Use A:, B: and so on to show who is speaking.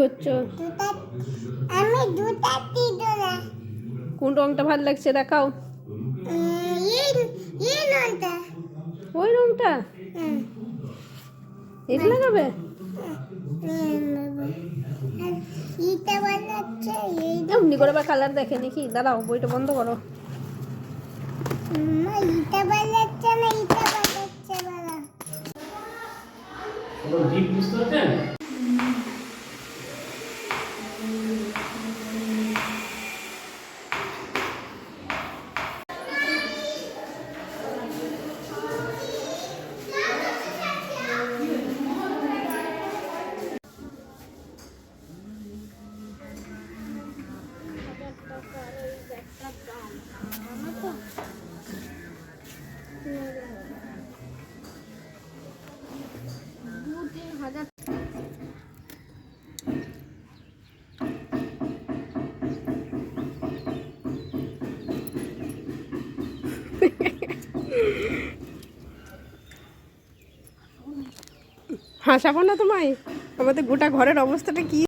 A: করছ?
B: দুটা আমি দুটা
A: কোন রংটা ভালো লাগছে দেখাও।
B: এই এই নটা
A: ওই রংটা?
B: হুম
A: এটা লাগাবে
B: বানাচ্ছে
A: এমনি করে বা কালার দেখে নাকি দাঁড়াও বইটা বন্ধ করো।
B: মা ইটা বানাচ্ছে না ইটা বানাচ্ছে বাবা
C: বুঝতে পারছেন?
A: হাসাবো না তোমায় আমাদের গোটা ঘরের অবস্থাটা কি?